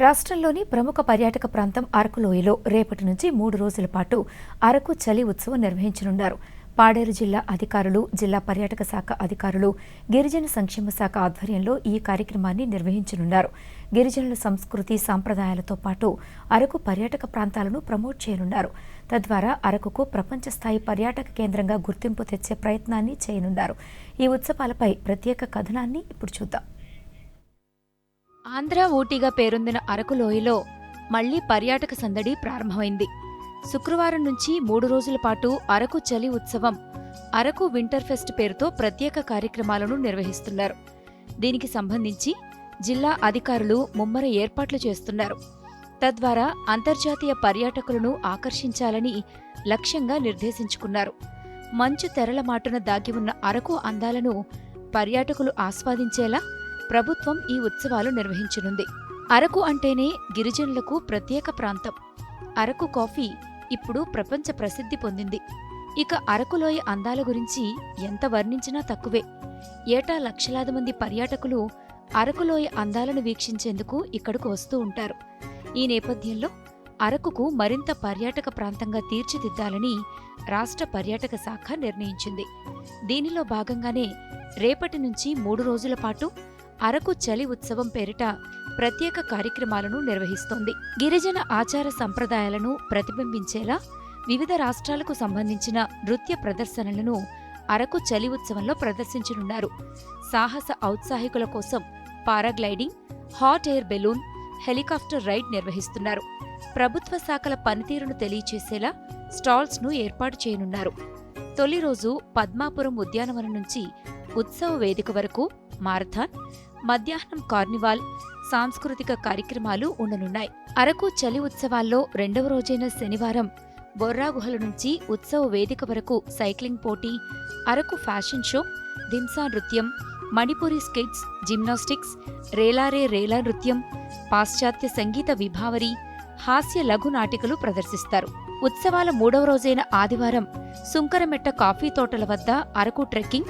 రాష్ట్రంలోని ప్రముఖ పర్యాటక ప్రాంతం అరకులోయలో రేపటి నుంచి మూడు రోజుల పాటు అరకు చలి ఉత్సవం నిర్వహించనున్నారు. పాడేరు జిల్లా అధికారులు జిల్లా పర్యాటక శాఖ అధికారులు గిరిజన సంక్షేమ శాఖ ఆధ్వర్యంలో ఈ కార్యక్రమాన్ని నిర్వహించనున్నారు. గిరిజనుల సంస్కృతి సాంప్రదాయాలతో పాటు అరకు పర్యాటక ప్రాంతాలను ప్రమోట్ చేయనున్నారు. తద్వారా అరకుకు ప్రపంచ స్థాయి పర్యాటక కేంద్రంగా గుర్తింపు తెచ్చే ప్రయత్నాన్ని చేయనున్నారు. ఈ ఉత్సవాలపై ప్రత్యేక కథనాన్ని ఇప్పుడు చూద్దాం. ఆంధ్ర ఊటీగా పేరొందిన అరకు లోయలో మళ్ళీ పర్యాటక సందడి ప్రారంభమైంది. శుక్రవారం నుంచి మూడు రోజుల పాటు అరకు చలి ఉత్సవం అరకు వింటర్ ఫెస్ట్ పేరుతో ప్రత్యేక కార్యక్రమాలను నిర్వహిస్తున్నారు. దీనికి సంబంధించి జిల్లా అధికారులు ముమ్మర ఏర్పాట్లు చేస్తున్నారు. తద్వారా అంతర్జాతీయ పర్యాటకులను ఆకర్షించాలని లక్ష్యంగా నిర్దేశించుకున్నారు. మంచు తెరల మాటున దాగి ఉన్న అరకు అందాలను పర్యాటకులు ఆస్వాదించేలా ప్రభుత్వం ఈ ఉత్సవాలు నిర్వహించనుంది. అరకు అంటేనే గిరిజనులకు ప్రత్యేక ప్రాంతం. అరకు కాఫీ ఇప్పుడు ప్రపంచ ప్రసిద్ధి పొందింది. ఇక అరకులోయ అందాల గురించి ఎంత వర్ణించినా తక్కువే. ఏటా లక్షలాది మంది పర్యాటకులు అరకులోయ అందాలను వీక్షించేందుకు ఇక్కడకు వస్తూ ఉంటారు. ఈ నేపథ్యంలో అరకుకు మరింత పర్యాటక ప్రాంతంగా తీర్చిదిద్దాలని రాష్ట్ర పర్యాటక శాఖ నిర్ణయించింది. దీనిలో భాగంగానే రేపటి నుంచి మూడు రోజుల పాటు అరకు చలి ఉత్సవం పేరిట ప్రత్యేక కార్యక్రమాలను నిర్వహిస్తోంది. గిరిజన ఆచార సంప్రదాయాలను ప్రతిబింబించేలా వివిధ రాష్ట్రాలకు సంబంధించిన నృత్య ప్రదర్శనలను అరకు చలి ఉత్సవంలో ప్రదర్శించనున్నారు. సాహస ఔత్సాహికుల కోసం paragliding hot air balloon helicopter ride నిర్వహిస్తున్నారు. ప్రభుత్వ శాఖల పనితీరును తెలియచేసేలా స్టాల్స్ను ఏర్పాటు చేయనున్నారు. తొలి రోజు పద్మాపురం ఉద్యానవనం నుంచి ఉత్సవ వేదిక వరకు మారథాన్ మధ్యాహ్నం కార్నివాల్ సాంస్కృతిక కార్యక్రమాలు ఉండనున్నాయి. అరకు చలి ఉత్సవాల్లో రెండవ రోజైన శనివారం బొర్రా గుహల నుంచి ఉత్సవ వేదిక వరకు సైక్లింగ్ పోటీ అరకు ఫ్యాషన్ షో దింసా నృత్యం మణిపురి స్కిట్స్ జిమ్నాస్టిక్స్ రేలారే రేలా నృత్యం పాశ్చాత్య సంగీత విభావరి హాస్య లఘు నాటికలు ప్రదర్శిస్తారు. ఉత్సవాల మూడవ రోజైన ఆదివారం సుంకరమెట్ట కాఫీ తోటల వద్ద అరకు ట్రెక్కింగ్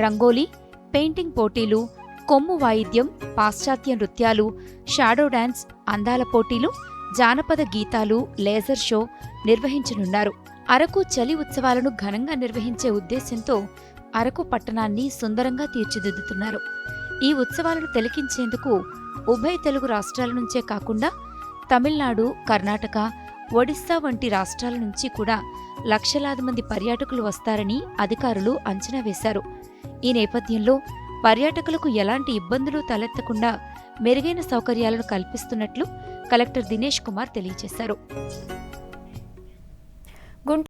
రంగోలీ పెయింటింగ్ పోటీలు కొమ్ము వాయిద్యం పాశ్చాత్య నృత్యాలు షాడో డాన్స్ అందాల పోటీలు జానపద గీతాలు లేజర్ షో నిర్వహించనున్నారు. అరకు చలి ఉత్సవాలను ఘనంగా నిర్వహించే ఉద్దేశంతో అరకు పట్టణాన్ని సుందరంగా తీర్చిదిద్దుతున్నారు. ఈ ఉత్సవాలను తిలకించేందుకు ఉభయ తెలుగు రాష్ట్రాల నుంచే కాకుండా తమిళనాడు కర్ణాటక ఒడిస్సా వంటి రాష్ట్రాల నుంచి కూడా లక్షలాది మంది పర్యాటకులు వస్తారని అధికారులు అంచనా వేశారు. ఈ నేపథ్యంలో పర్యాటకులకు ఎలాంటి ఇబ్బందులు తలెత్తకుండా మెరుగైన సౌకర్యాలను కల్పిస్తున్నట్లు కలెక్టర్ దినేష్ కుమార్ తెలియజేశారు.